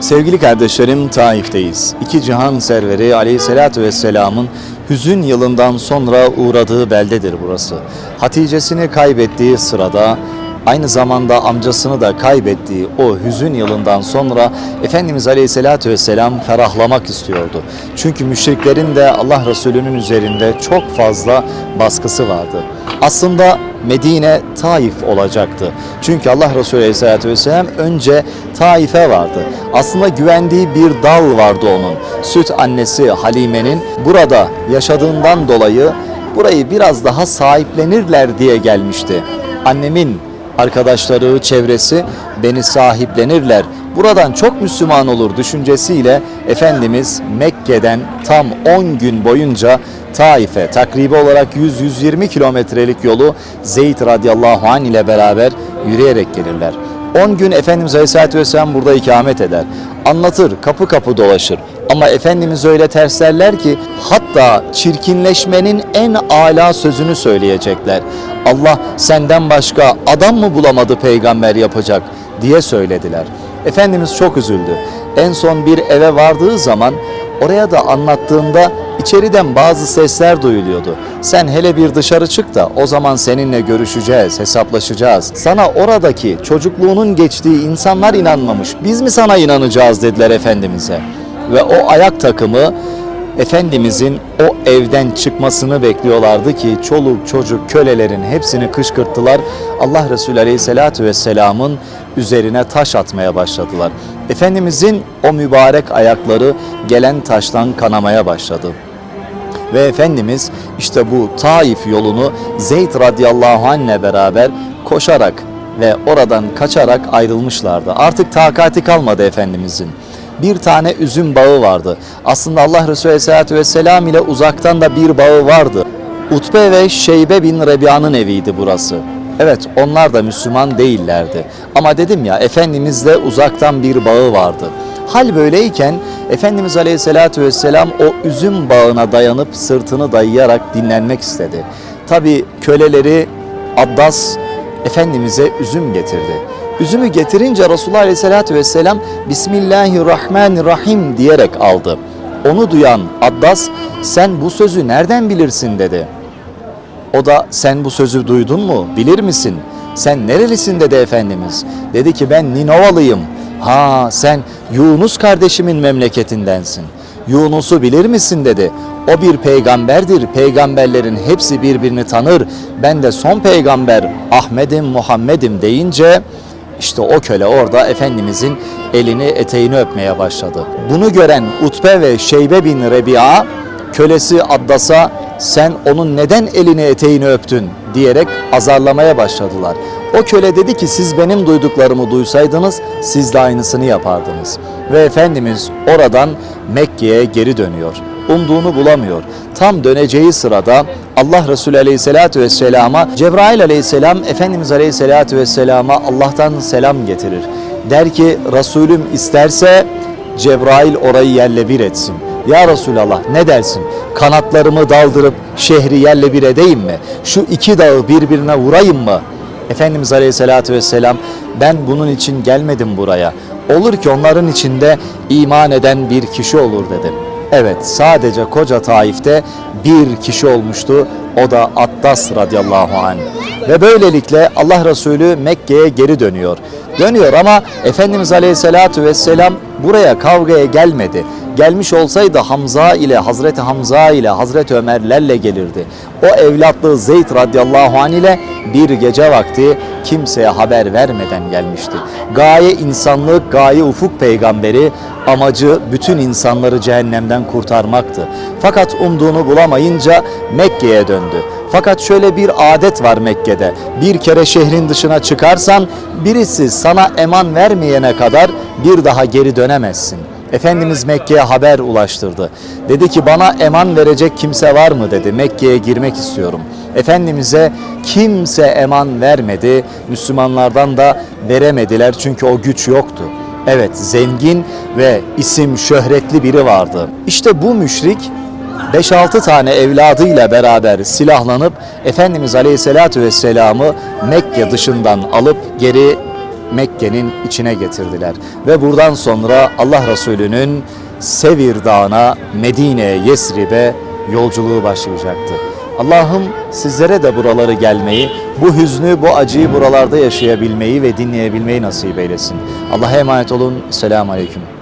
Sevgili kardeşlerim Taif'teyiz. İki cihan serveri aleyhissalatü vesselamın hüzün yılından sonra uğradığı beldedir burası. Hatice'sini kaybettiği sırada aynı zamanda amcasını da kaybettiği o hüzün yılından sonra Efendimiz Aleyhisselatü Vesselam ferahlamak istiyordu. Çünkü müşriklerin de Allah Resulü'nün üzerinde çok fazla baskısı vardı. Aslında Medine Taif olacaktı. Çünkü Allah Resulü Aleyhisselatü Vesselam önce Taif'e vardı. Aslında güvendiği bir dal vardı onun. Süt annesi Halime'nin burada yaşadığından dolayı burayı biraz daha sahiplenirler diye gelmişti. Annemin arkadaşları, çevresi beni sahiplenirler. Buradan çok Müslüman olur düşüncesiyle Efendimiz Mekke'den tam 10 gün boyunca Taif'e takribi olarak 100-120 kilometrelik yolu Zeyd radıyallahu anh ile beraber yürüyerek gelirler. 10 gün Efendimiz Aleyhisselatü Vesselam burada ikamet eder. Anlatır, kapı kapı dolaşır. Ama Efendimiz öyle terslerler ki hatta çirkinleşmenin en âlâ sözünü söyleyecekler. Allah senden başka adam mı bulamadı peygamber yapacak diye söylediler. Efendimiz çok üzüldü. En son bir eve vardığı zaman oraya da anlattığında içeriden bazı sesler duyuluyordu. Sen hele bir dışarı çık da o zaman seninle görüşeceğiz, hesaplaşacağız. Sana oradaki çocukluğunun geçtiği insanlar inanmamış. Biz mi sana inanacağız dediler Efendimiz'e. Ve o ayak takımı Efendimizin o evden çıkmasını bekliyorlardı ki çoluk çocuk kölelerin hepsini kışkırttılar. Allah Resulü Aleyhisselatü Vesselam'ın üzerine taş atmaya başladılar. Efendimizin o mübarek ayakları gelen taştan kanamaya başladı. Ve Efendimiz işte bu Taif yolunu Zeyd radıyallahu anh'le beraber koşarak ve oradan kaçarak ayrılmışlardı. Artık takati kalmadı Efendimizin. Bir tane üzüm bağı vardı. Aslında Allah Resulü Aleyhisselatü Vesselam ile uzaktan da bir bağı vardı. Utbe ve Şeybe bin Rebiya'nın eviydi burası. Evet onlar da Müslüman değillerdi. Ama dedim ya Efendimizle uzaktan bir bağı vardı. Hal böyleyken Efendimiz Aleyhisselatü Vesselam o üzüm bağına dayanıp sırtını dayayarak dinlenmek istedi. Tabi köleleri Addas Efendimiz'e üzüm getirdi. Üzümü getirince Resulullah Aleyhisselatü Vesselam Bismillahirrahmanirrahim diyerek aldı. Onu duyan Addas sen bu sözü nereden bilirsin dedi. O da sen bu sözü duydun mu? Bilir misin? Sen nerelisin dedi Efendimiz. Dedi ki ben Ninovalıyım. Ha sen Yunus kardeşimin memleketindensin. Yunus'u bilir misin dedi. O bir peygamberdir. Peygamberlerin hepsi birbirini tanır. Ben de son peygamber Ahmet'im Muhammed'im deyince işte o köle orada Efendimizin elini eteğini öpmeye başladı. Bunu gören Utbe ve Şeybe bin Rebi'a kölesi Addas'a sen onun neden elini eteğini öptün diyerek azarlamaya başladılar. O köle dedi ki siz benim duyduklarımı duysaydınız siz de aynısını yapardınız. Ve Efendimiz oradan Mekke'ye geri dönüyor. Umduğunu bulamıyor. Tam döneceği sırada Allah Resulü Aleyhisselatü Vesselam'a Cebrail Aleyhisselam Efendimiz Aleyhisselatü Vesselam'a Allah'tan selam getirir. Der ki Resulüm isterse Cebrail orayı yerle bir etsin. Ya Resulallah ne dersin? Kanatlarımı daldırıp şehri yerle bir edeyim mi? Şu iki dağı birbirine vurayım mı? Efendimiz Aleyhisselatü Vesselam ben bunun için gelmedim buraya. Olur ki onların içinde iman eden bir kişi olur dedi. Evet sadece koca Taif'te bir kişi olmuştu. O da Attas radıyallahu anh. Ve böylelikle Allah Resulü Mekke'ye geri dönüyor. Dönüyor ama Efendimiz Aleyhisselatü Vesselam buraya kavgaya gelmedi. Gelmiş olsaydı Hamza ile Hazreti Hamza ile Hazreti Ömerlerle gelirdi. O evlatlığı Zeyd radıyallahu anh ile bir gece vakti kimseye haber vermeden gelmişti. Gaye insanlık, gaye ufuk peygamberi amacı bütün insanları cehennemden kurtarmaktı. Fakat umduğunu bulamayınca Mekke'ye döndü. Fakat şöyle bir adet var Mekke'de. Bir kere şehrin dışına çıkarsan birisi sana eman vermeyene kadar bir daha geri dönemezsin. Efendimiz Mekke'ye haber ulaştırdı. Dedi ki bana eman verecek kimse var mı dedi. Mekke'ye girmek istiyorum. Efendimiz'e kimse eman vermedi. Müslümanlardan da veremediler çünkü o güç yoktu. Evet zengin ve isim şöhretli biri vardı. İşte bu müşrik 5-6 tane evladıyla beraber silahlanıp Efendimiz Aleyhisselatü Vesselam'ı Mekke dışından alıp geri Mekke'nin içine getirdiler. Ve buradan sonra Allah Resulü'nün Sevir Dağı'na, Medine'ye, Yesrib'e yolculuğu başlayacaktı. Allah'ım sizlere de buraları gelmeyi, bu hüznü, bu acıyı buralarda yaşayabilmeyi ve dinleyebilmeyi nasip eylesin. Allah'a emanet olun. Selamun Aleyküm.